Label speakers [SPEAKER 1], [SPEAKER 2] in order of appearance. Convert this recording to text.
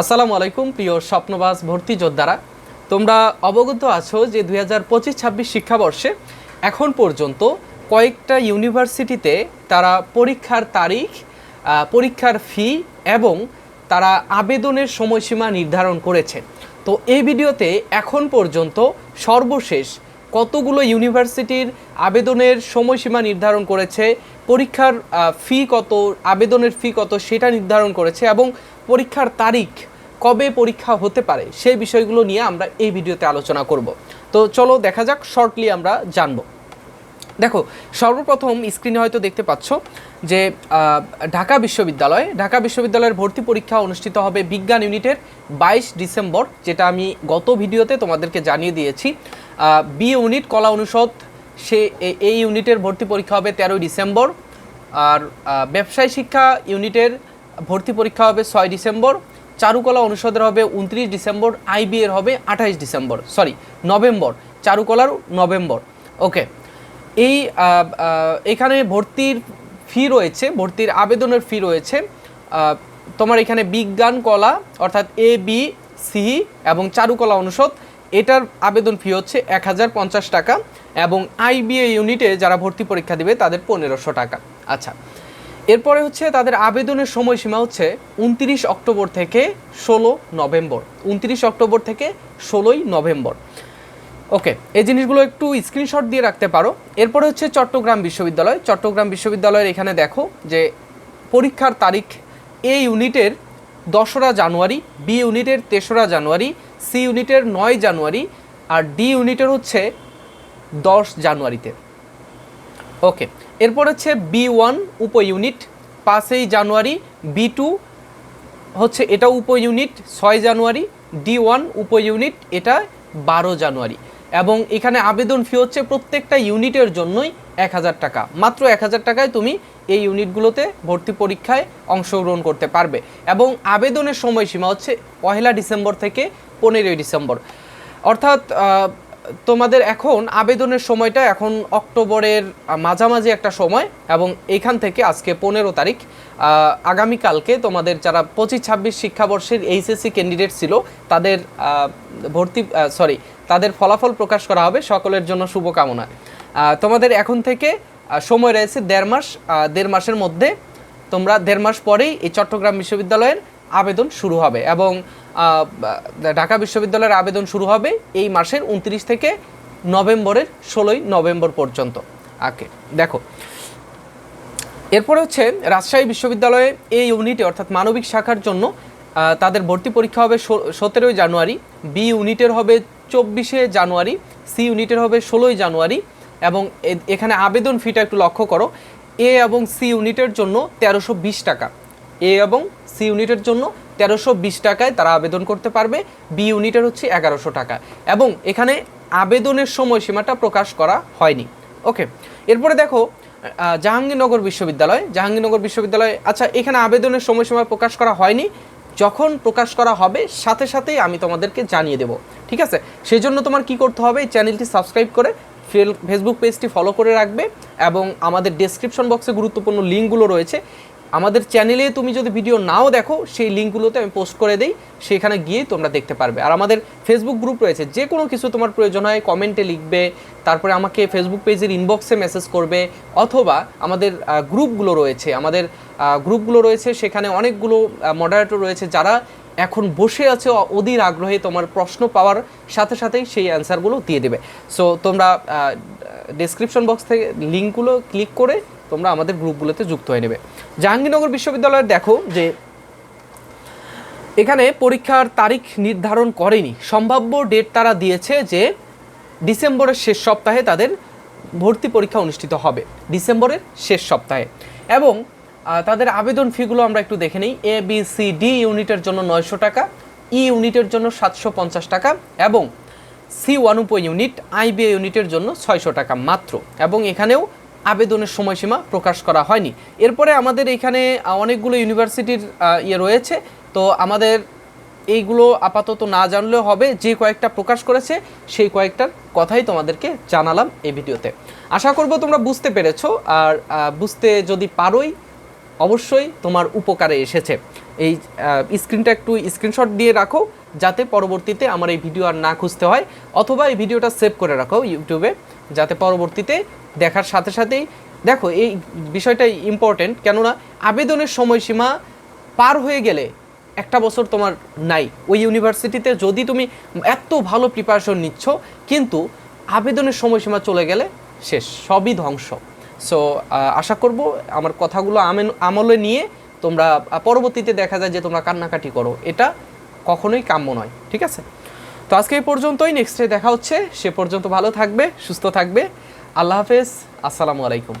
[SPEAKER 1] আসসালামু আলাইকুম, প্রিয় স্বপ্নবাস ভর্তি যোদ্ধারা। তোমরা অবগত আছো যে দুই হাজার পঁচিশ ছাব্বিশ শিক্ষাবর্ষে এখন পর্যন্ত কয়েকটা ইউনিভার্সিটিতে তারা পরীক্ষার তারিখ পরীক্ষার ফি এবং তারা আবেদনের সময়সীমা নির্ধারণ করেছে। তো এই ভিডিওতে এখন পর্যন্ত সর্বশেষ কতগুলো ইউনিভার্সিটির আবেদনের সময়সীমা নির্ধারণ করেছে, পরীক্ষার ফি কত, আবেদনের ফি কত সেটা নির্ধারণ করেছে এবং পরীক্ষার তারিখ কবে পরীক্ষা হতে পারে সেই বিষয়গুলো নিয়ে আমরা এই ভিডিওতে আলোচনা করব। তো চলো দেখা যাক শর্টলি আমরা জানব। দেখো, সর্বপ্রথম স্ক্রিনে হয়তো দেখতে পাচ্ছ যে ঢাকা বিশ্ববিদ্যালয়, ঢাকা বিশ্ববিদ্যালয়ের ভর্তি পরীক্ষা অনুষ্ঠিত হবে বিজ্ঞান ইউনিটের বাইশ ডিসেম্বর, যেটা আমি গত ভিডিওতে তোমাদেরকে জানিয়ে দিয়েছি। বি ইউনিট কলা অনুষদ, সে এই ইউনিটের ভর্তি পরীক্ষা হবে তেরোই ডিসেম্বর। আর ব্যবসায় শিক্ষা ইউনিটের ভর্তি পরীক্ষা হবে ছয় ডিসেম্বর। চারুকলা অনুষদের হবে উনত্রিশ ডিসেম্বর আইবি এর হবে আঠাইশ ডিসেম্বর সরি নভেম্বর। চারুকলার নভেম্বর ওকে এই এখানে ভর্তির ফি রয়েছে, ভর্তির আবেদনের ফি রয়েছে। তোমার এখানে বিজ্ঞান কলা, অর্থাৎ এ বি সি এবং চারুকলা অনুষদ এটার আবেদন ফি হচ্ছে এক হাজার পঞ্চাশ টাকা এবং আইবিএ ইউনিটে যারা ভর্তি পরীক্ষা দেবে তাদের পনেরোশো টাকা। আচ্ছা এরপরে হচ্ছে তাদের আবেদনের সময়সীমা হচ্ছে উনত্রিশ অক্টোবর থেকে ষোলো নভেম্বর। উনত্রিশ অক্টোবর থেকে ষোলোই নভেম্বর। ওকে, এই জিনিসগুলো একটু স্ক্রিনশট দিয়ে রাখতে পারো। এরপরে হচ্ছে চট্টগ্রাম বিশ্ববিদ্যালয়। চট্টগ্রাম বিশ্ববিদ্যালয়ের এখানে দেখো যে পরীক্ষার তারিখ এ ইউনিটের দশরা জানুয়ারি বি ইউনিটের তেসরা জানুয়ারি সি ইউনিটের নয় জানুয়ারি আর ডি ইউনিটের হচ্ছে দশ জানুয়ারিতে। ওকে, এরপর হচ্ছে বি ওয়ান উপ ইউনিট পাঁচই জানুয়ারি, বি টু হচ্ছে এটা উপ ইউনিট ছয় জানুয়ারি, ডি ওয়ান উপ ইউনিট এটা বারো জানুয়ারি। এবং এখানে আবেদন ফি হচ্ছে প্রত্যেকটা ইউনিটের জন্যই এক হাজার টাকা। মাত্র এক হাজার টাকায় তুমি এই ইউনিটগুলোতে ভর্তি পরীক্ষায় অংশগ্রহণ করতে পারবে। এবং আবেদনের সময়সীমা হচ্ছে পহেলা ডিসেম্বর থেকে পনেরোই ডিসেম্বর। অর্থাৎ তোমাদের এখন আবেদনের সময়টা এখন অক্টোবরের মাঝামাঝি একটা সময় এবং এখান থেকে আজকে পনেরো তারিখ আগামীকালকে তোমাদের যারা পঁচিশ, ছাব্বিশ শিক্ষাবর্ষের এইচএসসি ক্যান্ডিডেট ছিল, তাদের ভর্তি সরি তাদের ফলাফল প্রকাশ করা হবে। সকলের জন্য শুভকামনা। তোমাদের এখন থেকে সময় রয়েছে দেড় মাস দেড় মাসের মধ্যে তোমরা দেড় মাস পরেই এই চট্টগ্রাম বিশ্ববিদ্যালয়ের আবেদন শুরু হবে এবং ঢাকা বিশ্ববিদ্যালয়ের আবেদন শুরু হবে এই মাসের উনত্রিশ থেকে নভেম্বরের ষোলোই নভেম্বর পর্যন্ত। আকে দেখো। এরপরে হচ্ছে রাজশাহী বিশ্ববিদ্যালয়ে এই ইউনিটে অর্থাৎ মানবিক শাখার জন্য তাদের ভর্তি পরীক্ষা হবে সতেরোই জানুয়ারি বি ইউনিটের হবে চব্বিশে জানুয়ারি সি ইউনিটের হবে ষোলোই জানুয়ারি এবং এখানে আবেদন ফিটা একটু লক্ষ্য করো। এ এবং সি ইউনিটের জন্য তেরোশো বিশ টাকা। এ এবং সি ইউনিটের জন্য তেরোশো বিশ টাকায় তারা আবেদন করতে পারবে। বি ইউনিটের হচ্ছে এগারোশো টাকা। এবং এখানে আবেদনের সময়সীমাটা প্রকাশ করা হয়নি। ওকে, এরপরে দেখো জাহাঙ্গীরনগর বিশ্ববিদ্যালয়। জাহাঙ্গীরনগর বিশ্ববিদ্যালয় আচ্ছা এখানে আবেদনের সময়সীমা প্রকাশ করা হয়নি। যখন প্রকাশ করা হবে, সাথে সাথেই আমি তোমাদেরকে জানিয়ে দেব। ঠিক আছে? সেই জন্য তোমার কি করতে হবে চ্যানেলটি সাবস্ক্রাইব করে ফেসবুক পেজটি ফলো করে রাখবে এবং আমাদের ডেসক্রিপশন বক্সে গুরুত্বপূর্ণ লিঙ্কগুলো রয়েছে। আমাদের চ্যানেলে তুমি যদি ভিডিও নাও দেখো, সেই লিঙ্কগুলোতে আমি পোস্ট করে দিই, সেখানে গিয়ে তোমরা দেখতে পারবে। আর আমাদের ফেসবুক গ্রুপ রয়েছে, যে কোনো কিছু তোমার প্রয়োজন হয় কমেন্টে লিখবে, তারপরে আমাকে ফেসবুক পেজের ইনবক্সে মেসেজ করবে, অথবা আমাদের গ্রুপগুলো রয়েছে। আমাদের গ্রুপগুলো রয়েছে, সেখানে অনেকগুলো মডারেটর রয়েছে যারা এখন বসে আছে অধীর আগ্রহে তোমার প্রশ্ন পাওয়ার সাথে সাথেই সেই অ্যান্সারগুলো দিয়ে দেবে। সো তোমরা ডেসক্রিপশন বক্স থেকে লিঙ্কগুলো ক্লিক করে তোমরা আমাদের গ্রুপগুলোতে যুক্ত হয়ে নেবে। জাহাঙ্গীরনগর বিশ্ববিদ্যালয়ের দেখো যে, এখানে পরীক্ষার তারিখ নির্ধারণ করেনি। সম্ভাব্য ডেট তারা দিয়েছে যে, ডিসেম্বরের শেষ সপ্তাহে তাদের ভর্তি পরীক্ষা অনুষ্ঠিত হবে। ডিসেম্বরের শেষ সপ্তাহে। এবং তাদের আবেদন ফিগুলো আমরা একটু দেখে নিই। এ বি সি ডি ইউনিটের জন্য নয়শো টাকা ই ইউনিটের জন্য সাতশো পঞ্চাশ টাকা এবং সি ওয়ান উপ ইউনিট আইবিএ ইউনিটের জন্য ছয়শো টাকা মাত্র। এবং এখানেও আবেদনের সময়সীমা প্রকাশ করা হয়নি। এরপরে আমাদের এখানে অনেকগুলো ইউনিভার্সিটির ইয়ে রয়েছে। তো আমাদের এইগুলো আপাতত না জানলেও হবে, যে কয়েকটা প্রকাশ করেছে, সেই কয়েকটার কথাই তোমাদেরকে জানালাম এই ভিডিওতে। আশা করব তোমরা বুঝতে পেরেছ, আর বুঝতে যদি পারোই অবশ্যই তোমার উপকারে এসেছে। এই স্ক্রিনটা একটু স্ক্রিনশট দিয়ে রাখো, যাতে পরবর্তীতে আমার এই ভিডিও আর না খুঁজতে হয়, অথবা এই ভিডিওটা সেভ করে রাখো ইউটিউবে যাতে পরবর্তীতে দেখার সাথে সাথেই, দেখো এই বিষয়টা ইম্পর্টেন্ট কেননা আবেদনের সময়সীমা পার হয়ে গেলে একটা বছর তোমার নাই। ওই ইউনিভার্সিটিতে যদি তুমি এত ভালো প্রিপারেশন নিচ্ছ, কিন্তু আবেদনের সময়সীমা চলে গেলে শেষ, সবই ধ্বংস। সো আশা করব আমার কথাগুলো আমলে নিয়ে তোমরা পরবর্তীতে দেখা যায় যে তোমরা কান্নাকাটি করো। এটা কখনোই কাম্য নয়, ঠিক আছে? তো আজকে এই পর্যন্তই নেক্সট ডে দেখা হচ্ছে। সে পর্যন্ত ভালো থাকবে, সুস্থ থাকবে। আল্লাহ হাফেজ, আসসালামু আলাইকুম।